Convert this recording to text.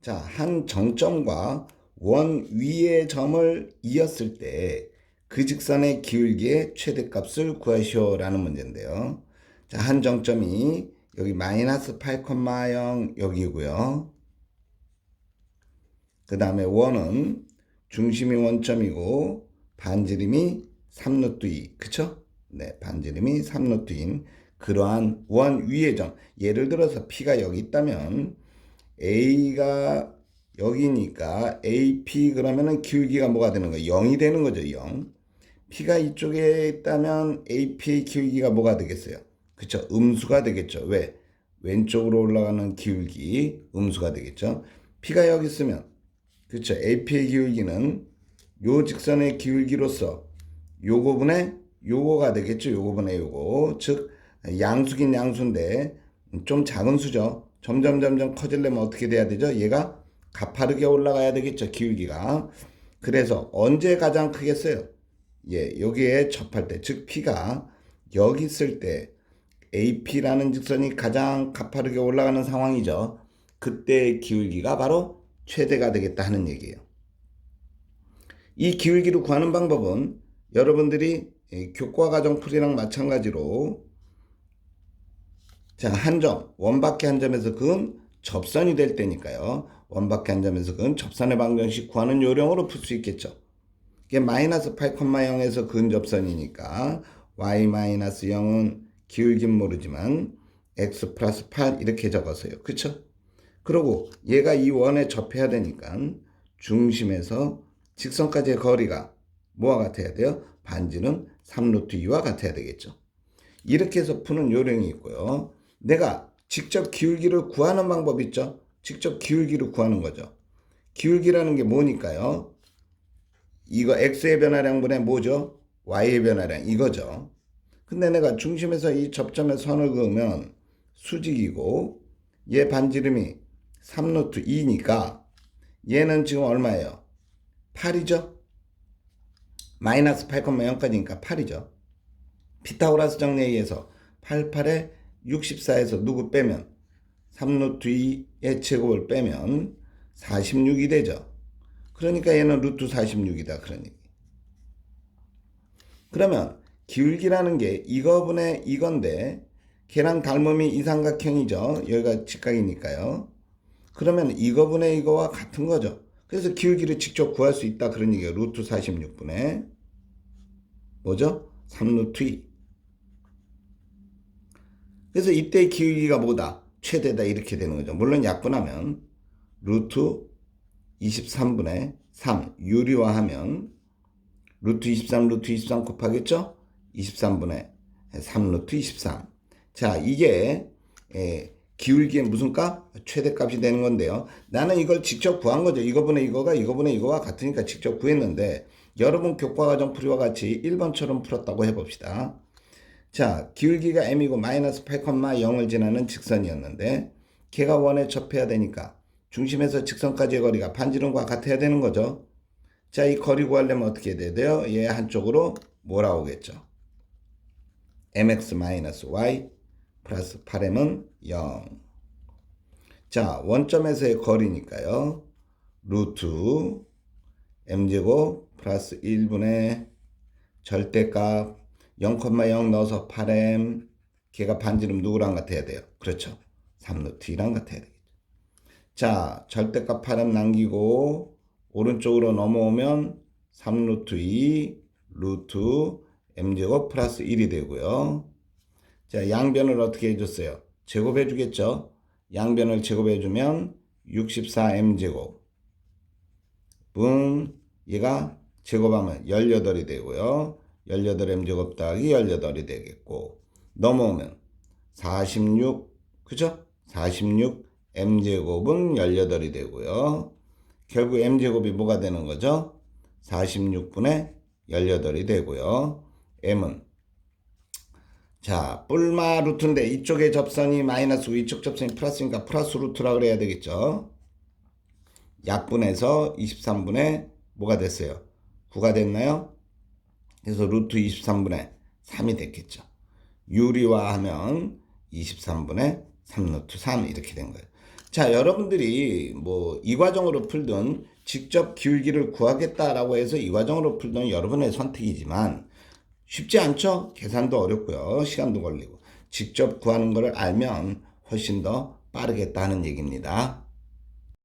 자, 한 정점과 원 위의 점을 이었을 때 그 직선의 기울기의 최대값을 구하시오라는 문제인데요. 자, 한 정점이 여기 마이너스 8,0 여기고요. 그 다음에 원은 중심이 원점이고 반지름이 3루트 2. 그쵸? 네, 반지름이 3루트 2인 그러한 원 위의 점. 예를 들어서 P가 여기 있다면 A가 여기니까 AP 그러면은 기울기가 뭐가 되는 거예요? 0이 되는 거죠, 0. P가 이쪽에 있다면 AP의 기울기가 뭐가 되겠어요? 그쵸? 음수가 되겠죠. 왜? 왼쪽으로 올라가는 기울기 음수가 되겠죠. P가 여기 있으면 그쵸? AP의 기울기는 요 직선의 기울기로서 요거분의 요거가 되겠죠. 요거분의 요거. 즉 양수긴 양수인데 좀 작은 수죠. 점점 점점 커지려면 어떻게 돼야 되죠? 얘가 가파르게 올라가야 되겠죠. 기울기가. 그래서 언제 가장 크겠어요? 예, 여기에 접할 때, 즉 P가 여기 있을 때 AP라는 직선이 가장 가파르게 올라가는 상황이죠. 그때의 기울기가 바로 최대가 되겠다 하는 얘기예요. 이 기울기를 구하는 방법은 여러분들이 교과 과정 풀이랑 마찬가지로 자, 한 점, 원밖에 한 점에서 그은 접선이 될 때니까요. 원밖에 한 점에서 그은 접선의 방정식 구하는 요령으로 풀 수 있겠죠. 이게 마이너스 8,0에서 근 접선이니까 y 마이너스 0은 기울긴 모르지만 x 플러스 8 이렇게 적었어요. 그쵸? 그리고 얘가 이 원에 접해야 되니까 중심에서 직선까지의 거리가 뭐와 같아야 돼요? 반지는 3루트 2와 같아야 되겠죠. 이렇게 해서 푸는 요령이 있고요. 내가 직접 기울기를 구하는 방법 있죠? 직접 기울기를 구하는 거죠. 기울기라는 게 뭐니까요? 이거 x의 변화량분의 뭐죠? y의 변화량 이거죠. 근데 내가 중심에서 이 접점에 선을 그으면 수직이고 얘 반지름이 3루트 2니까 얘는 지금 얼마예요? 8이죠? 마이너스 8,0까지니까 8이죠. 피타고라스 정리에 의해서 88에 64에서 누구 빼면 3루트 2의 제곱을 빼면 46이 되죠. 그러니까 얘는 루트 46이다. 그러니. 그러면 기울기라는 게 이거분의 이건데 걔랑 닮음이 이삼각형이죠. 여기가 직각이니까요. 그러면 이거분의 이거와 같은 거죠. 그래서 기울기를 직접 구할 수 있다. 그런 얘기예요. 루트 46분의 뭐죠? 3루트 2. 그래서 이때 기울기가 뭐다? 최대다 이렇게 되는 거죠. 물론 약분하면 루트 23분의 3 유리화하면 루트 23 루트 23 곱하겠죠? 23분의 3 루트 23. 자 이게 에, 기울기의 무슨 값? 최대값이 되는 건데요. 나는 이걸 직접 구한 거죠. 이거분의 이거가 이거분의 이거와 같으니까 직접 구했는데 여러분 교과과정 풀이와 같이 1번처럼 풀었다고 해봅시다. 자, 기울기가 m이고 마이너스 8,0을 지나는 직선이었는데 걔가 원에 접해야 되니까 중심에서 직선까지의 거리가 반지름과 같아야 되는 거죠. 자, 이 거리 구하려면 어떻게 돼야 돼요? 얘 한쪽으로 뭐라 오겠죠? mx 마이너스 y 플러스 8m은 0. 자, 원점에서의 거리니까요. 루트 m제곱 플러스 1분의 절대값 0,0 넣어서 8m 걔가 반지름 누구랑 같아야 돼요? 그렇죠. 3루트 2랑 같아야 되겠죠. 자, 절대값 8m 남기고 오른쪽으로 넘어오면 3루트 2 루트 m제곱 플러스 1이 되고요. 자, 양변을 어떻게 해줬어요? 제곱해 주겠죠? 양변을 제곱해 주면 64m제곱 분 얘가 제곱하면 18이 되고요. 18m제곱 더하기 18이 되겠고 넘어오면 46 그죠? 46m제곱은 18이 되고요. 결국 m제곱이 뭐가 되는 거죠? 46분의 18이 되고요. m은 자, 뿔마 루트인데 이쪽의 접선이 마이너스고 이쪽 접선이 플러스니까 플러스 루트라 그래야 되겠죠. 약분해서 23분의 뭐가 됐어요? 9가 됐나요? 그래서 루트 23분의 3이 됐겠죠. 유리화하면 23분의 3루트 3 이렇게 된 거예요. 자, 여러분들이 뭐 이 과정으로 풀든 직접 기울기를 구하겠다라고 해서 이 과정으로 풀든 여러분의 선택이지만 쉽지 않죠? 계산도 어렵고요. 시간도 걸리고. 직접 구하는 것을 알면 훨씬 더 빠르겠다는 얘기입니다.